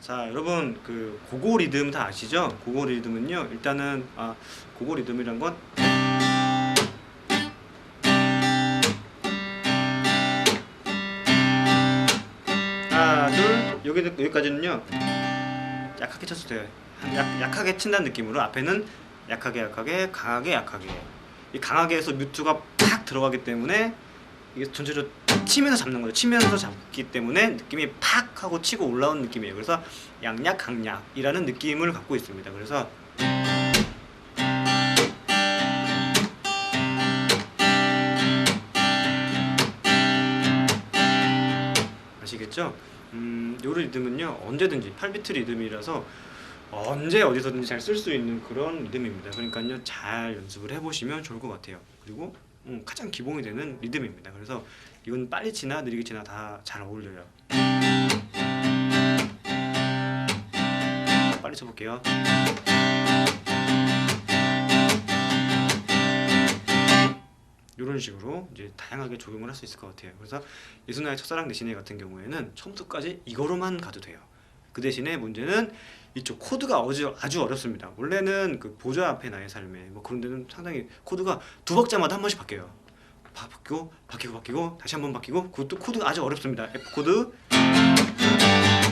자 여러분 그 고고 리듬 다 아시죠? 고고 리듬은요 일단은 아 고고 리듬이란 건 하나 둘 여기 여기까지는요 약하게 쳐도 돼요 약, 약하게 친다는 느낌으로 앞에는 약하게 약하게 강하게 약하게 이 강하게 해서 뮤트가 팍 들어가기 때문에 이게 전체적으로 치면서 잡는 거죠 치면서 잡기 때문에 느낌이 팍 하고 치고 올라오는 느낌이에요 그래서 양약 강약이라는 느낌을 갖고 있습니다 그래서 아시겠죠? 음, 요 리듬은요 언제든지 8비트 리듬이라서 언제 어디서든지 잘 쓸 수 있는 그런 리듬입니다. 그러니까요 잘 연습을 해보시면 좋을 것 같아요. 그리고 음, 가장 기본이 되는 리듬입니다. 그래서 이건 빨리 치나 느리게 치나 다 잘 어울려요. 빨리 쳐볼게요. 이런 식으로 이제 다양하게 적용을 할 수 있을 것 같아요. 그래서 예수나의 첫사랑 대신에 같은 경우에는 처음부터까지 이거로만 가도 돼요. 그 대신에 문제는 이쪽 코드가 아주 어렵습니다. 원래는 그 보좌 앞에 나의 삶에 뭐 그런 데는 상당히 코드가 두 박자마다 한 번씩 바뀌어요. 바, 바뀌고 바뀌고 바뀌고 다시 한 번 바뀌고 그것도 코드가 아주 어렵습니다. F 코드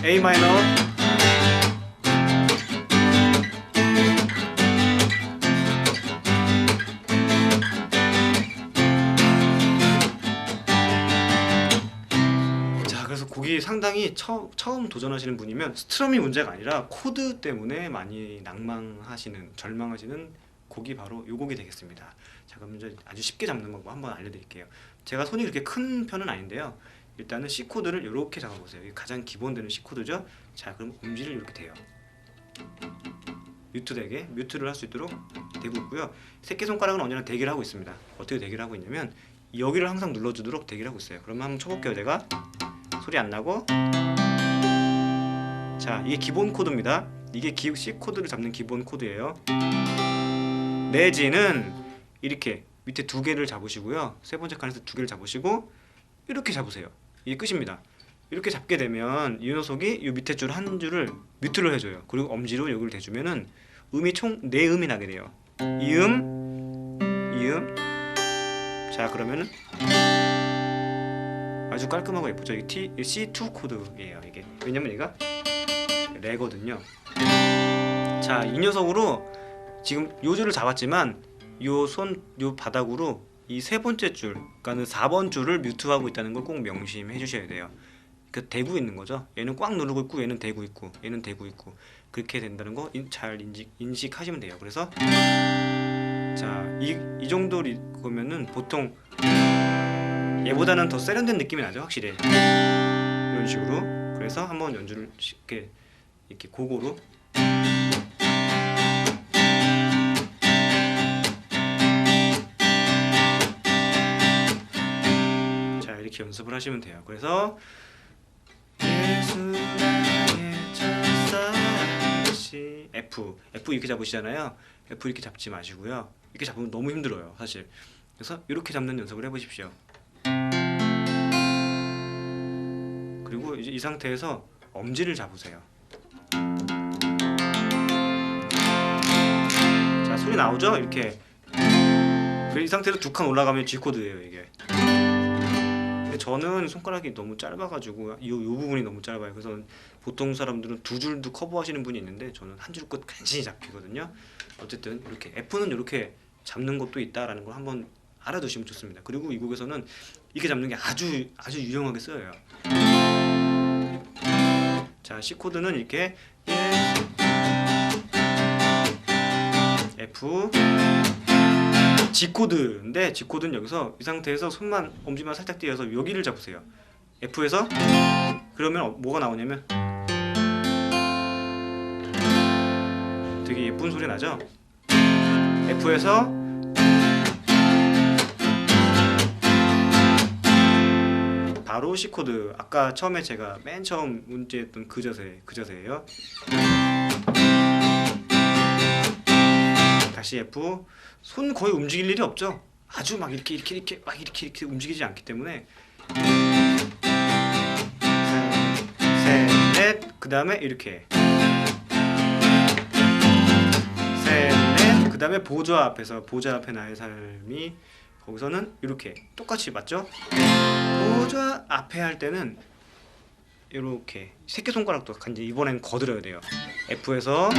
A 마이너 상당히 처, 처음 도전하시는 분이면 스트럼이 문제가 아니라 코드 때문에 많이 낭망하시는 절망하시는 곡이 바로 이 곡이 되겠습니다. 자 그럼 이제 아주 쉽게 잡는 방법 한번 알려드릴게요. 제가 손이 그렇게 큰 편은 아닌데요. 일단은 C 코드를 이렇게 잡아보세요. 가장 기본 되는 C 코드죠? 자 그럼 엄지를 이렇게 대요. 뮤트 되게 뮤트를 할 수 있도록 대고 있고요. 새끼손가락은 언제나 대기를 하고 있습니다. 어떻게 대기를 하고 있냐면 여기를 항상 눌러주도록 대기를 하고 있어요. 그러면 한번 쳐볼게요 제가 소리 안 나고. 자 이게 기본 코드입니다. 이게 기, C 코드를 잡는 기본 코드예요. 내지는 이렇게 밑에 두 개를 잡으시고요. 세 번째 칸에서 두 개를 잡으시고 이렇게 잡으세요. 이게 끝입니다. 이렇게 잡게 되면 이 녀석이 이 밑에 줄 한 줄을 뮤트를 해줘요. 그리고 엄지로 여기를 대주면은 음이 총 네 음이 나게 돼요. 이음 이음. 자 그러면은 아주 깔끔하고 예쁘죠. 이 T C2 코드예요. 이게 왜냐면 얘가 레거든요. 자, 이 녀석으로 지금 요 줄을 잡았지만 요 손 요 바닥으로 이 세 번째 줄, 그러니까는 4번 줄을 뮤트하고 있다는 걸 꼭 명심해 주셔야 돼요. 그 대고 있는 거죠. 얘는 꽉 누르고 있고 얘는 대고 있고 얘는 대고 있고 그렇게 된다는 거 잘 인식 인식하시면 돼요. 그래서 자, 이, 이 정도 거면은 보통 얘보다는 더 세련된 느낌이 나죠 확실히. 이런 식으로. 그래서 한번 연주를 쉽게 이렇게 고고로. 자 이렇게 연습을 하시면 돼요. 그래서 F. F 이렇게 잡으시잖아요. F 이렇게 잡지 마시고요. 이렇게 잡으면 너무 힘들어요 사실. 그래서 이렇게 잡는 연습을 해보십시오 이제 이 상태에서 엄지를 잡으세요. 자 소리 나오죠? 이렇게 그이 상태로 두 칸 올라가면 G 코드예요 이게. 근데 저는 손가락이 너무 짧아가지고 이, 이 부분이 너무 짧아요. 그래서 보통 사람들은 두 줄도 커버하시는 분이 있는데 저는 한 줄 끝 간신히 잡히거든요. 어쨌든 이렇게 F는 이렇게 잡는 것도 있다라는 걸 한번 알아두시면 좋습니다. 그리고 이 곡에서는 이렇게 잡는 게 아주 아주 유용하게 쓰여요. 자, C 코드는 이렇게 F G 코드인데 G 코드는 여기서 이 상태에서 손만 엄지만 살짝 띄어서 여기를 잡으세요. F에서 그러면 어- 뭐가 나오냐면 되게 예쁜 소리 나죠? F에서 바로 C 코드 아까 처음에 제가 맨 처음 문제했던 그 자세 그 자세예요. 다시 F 손 거의 움직일 일이 없죠. 아주 막 이렇게 이렇게 이렇게 막 이렇게 이렇게 움직이지 않기 때문에 셋넷 그 다음에 이렇게 셋넷 그 다음에 보좌 앞에서 보좌 앞에 나의 삶이 거기서는 이렇게 똑같이 맞죠? 보좌 앞에 할 때는 이렇게 새끼 손가락도 간지 이번엔 거들어야 돼요. F에서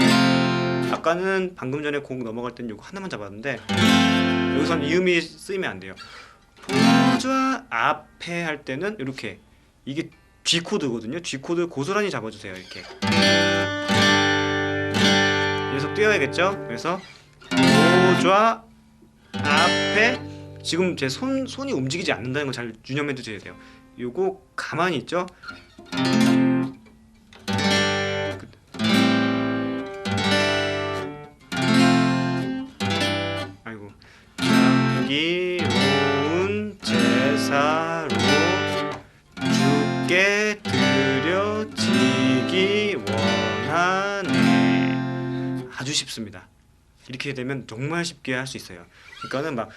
아까는 방금 전에 곡 넘어갈 때는 이거 하나만 잡았는데 여기서는 이음이 쓰이면 안 돼요. 보좌 앞에 할 때는 이렇게 이게 G 코드거든요. G 코드 고스란히 잡아주세요. 이렇게. 그래서 뛰어야겠죠. 그래서 보좌 앞에 지금 제 손 손이 움직이지 않는다는 거잘 유념해 두셔야 돼요. 요거 가만히 있죠. 아이고 향기로운 제사로 주께 드려지기 원하네 아주 쉽습니다 이렇게 되면 정말 쉽게 할 수 있어요 그러니까는 막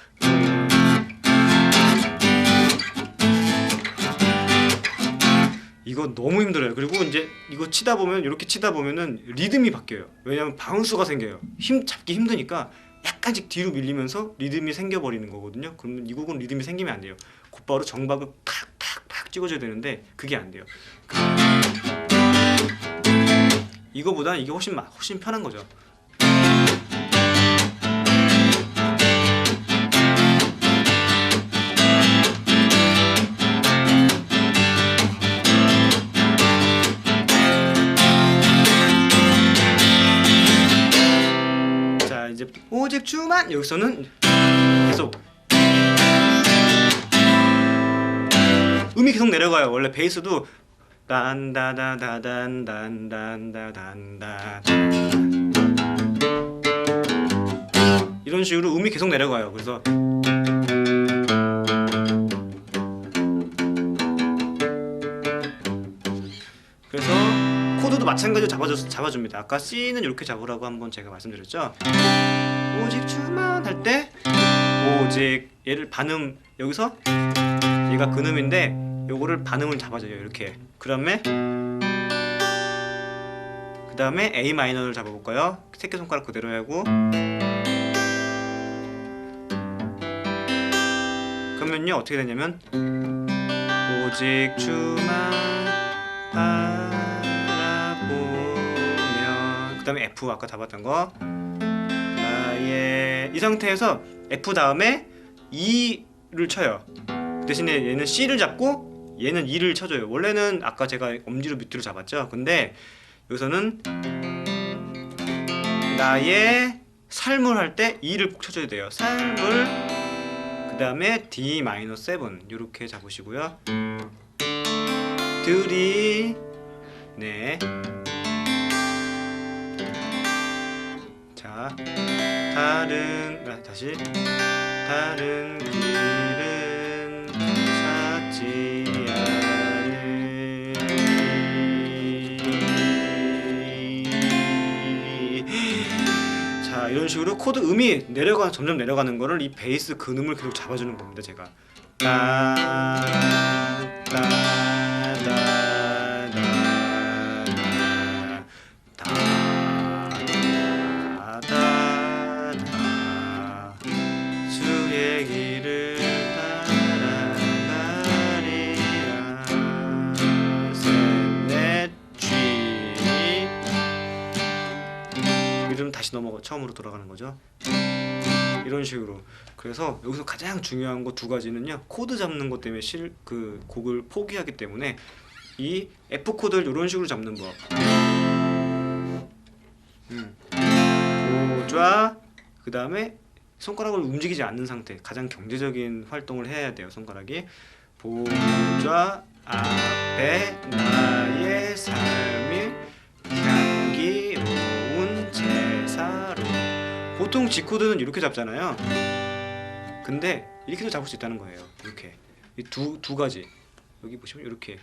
이거 너무 힘들어요. 그리고 이제 이거 치다 보면 이렇게 치다 보면은 리듬이 바뀌어요. 왜냐하면 바운스가 생겨요. 힘 잡기 힘드니까 약간씩 뒤로 밀리면서 리듬이 생겨버리는 거거든요. 그러면 이 곡은 리듬이 생기면 안 돼요. 곧바로 정박을 팍팍팍 찍어줘야 되는데 그게 안 돼요. 이거보다 이게 훨씬 마- 훨씬 편한 거죠. 이제 오직 주만 여기서는 계속 음이 계속 내려가요. 원래 베이스도 딴다다다단단단다단다 이런 식으로 음이 계속 내려가요. 그래서 마찬가지로 잡아줘, 잡아줍니다. 아까 C는 이렇게 잡으라고 한번 제가 말씀드렸죠. 오직 주만 할 때 오직 얘를 반음 여기서 얘가 근음인데 요거를 반음을 잡아줘요 이렇게 그 다음에 그 다음에 A 마이너를 잡아볼까요 새끼손가락 그대로 하고 그러면요 어떻게 되냐면 오직 주만 바 다음에 F 아까 잡았던 거 나의 이 상태에서 F 다음에 E를 쳐요. 대신에 얘는 C를 잡고 얘는 E를 쳐줘요. 원래는 아까 제가 엄지로 밑으로 잡았죠. 근데 여기서는 나의 삶을 할 때 E를 꼭 쳐줘야 돼요. 삶을 그 다음에 D 마이너 7 이렇게 잡으시고요. 들이 네. 다른 아, 다시. 다른 길은 찾지 않으리. 자 이런 식으로 코드 음이 내려가 점점 내려가는 거를 이 베이스 근음을 계속 잡아주는 겁니다 제가. 따 다시 넘어가 처음으로 돌아가는 거죠. 이런 식으로 그래서 여기서 가장 중요한 거 두 가지는요 코드 잡는 것 때문에 실 그 곡을 포기하기 때문에 이 F 코드를 이런 식으로 잡는 법. 음. 보좌 그 다음에 손가락을 움직이지 않는 상태 가장 경제적인 활동을 해야 돼요 손가락이 보좌 앞에 나의 삶이 보통 G 코드는 이렇게 잡잖아요. 근데 이렇게도 잡을 수 있다는 거예요. 이렇게 두두 가지 여기 보시면 이렇게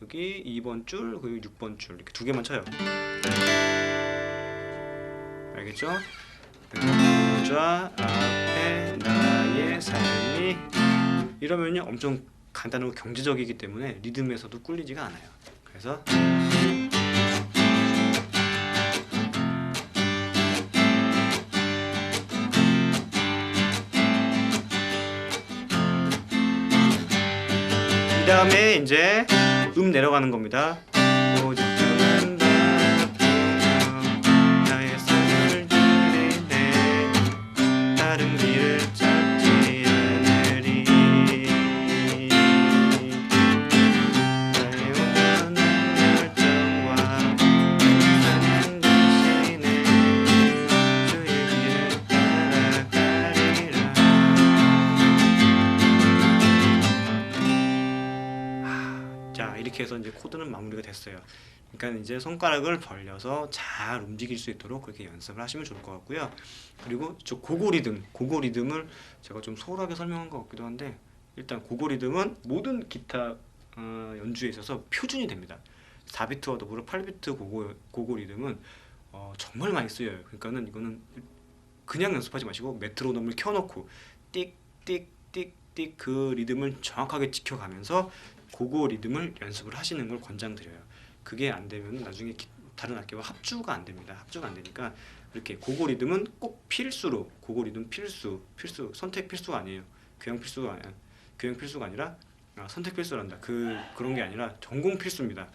여기 2번 줄 그리고 6번 줄 이렇게 두 개만 쳐요. 알겠죠? 보좌 앞에 나의 삶이 이러면요 엄청 간단하고 경제적이기 때문에 리듬에서도 꿀리지가 않아요. 그래서 다음에 이제 음 내려가는 겁니다. 다른 길 이렇게 해서 이제 코드는 마무리가 됐어요. 그러니까 이제 손가락을 벌려서 잘 움직일 수 있도록 그렇게 연습을 하시면 좋을 것 같고요. 그리고 저 고고 리듬, 고고 리듬을 제가 좀 소홀하게 설명한 것 같기도 한데 일단 고고 리듬은 모든 기타 어, 연주에 있어서 표준이 됩니다. 4비트와 더불어 8비트 고고, 고고 리듬은 어, 정말 많이 쓰여요. 그러니까는 이거는 그냥 연습하지 마시고 메트로놈을 켜놓고 띡띡띡 띡 그 리듬을 정확하게 지켜가면서 고고 리듬을 연습을 하시는 걸 권장드려요. 그게 안 되면 나중에 기- 다른 악기와 합주가 안 됩니다. 합주가 안 되니까 이렇게 고고 리듬은 꼭 필수로 고고 리듬 필수 필수 선택 필수가 아니에요. 교양 필수가 아니야. 교양 필수가 아니라 아, 선택 필수란다. 그 그런 게 아니라 전공 필수입니다.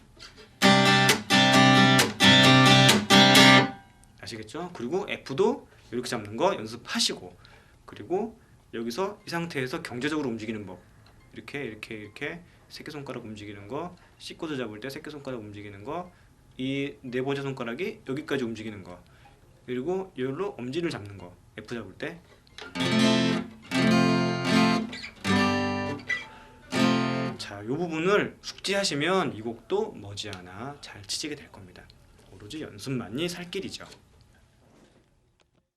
아시겠죠? 그리고 F도 이렇게 잡는 거 연습하시고 그리고 여기서 이 상태에서 경제적으로 움직이는 법 이렇게 이렇게 이렇게 새끼손가락 움직이는 거 코드 잡을 때 새끼손가락 움직이는 거 이 네 번째 손가락이 여기까지 움직이는 거 그리고 여기로 엄지를 잡는 거 F 잡을 때 자, 이 부분을 숙지하시면 이 곡도 머지않아 잘 치시게 될 겁니다. 오로지 연습만이 살 길이죠.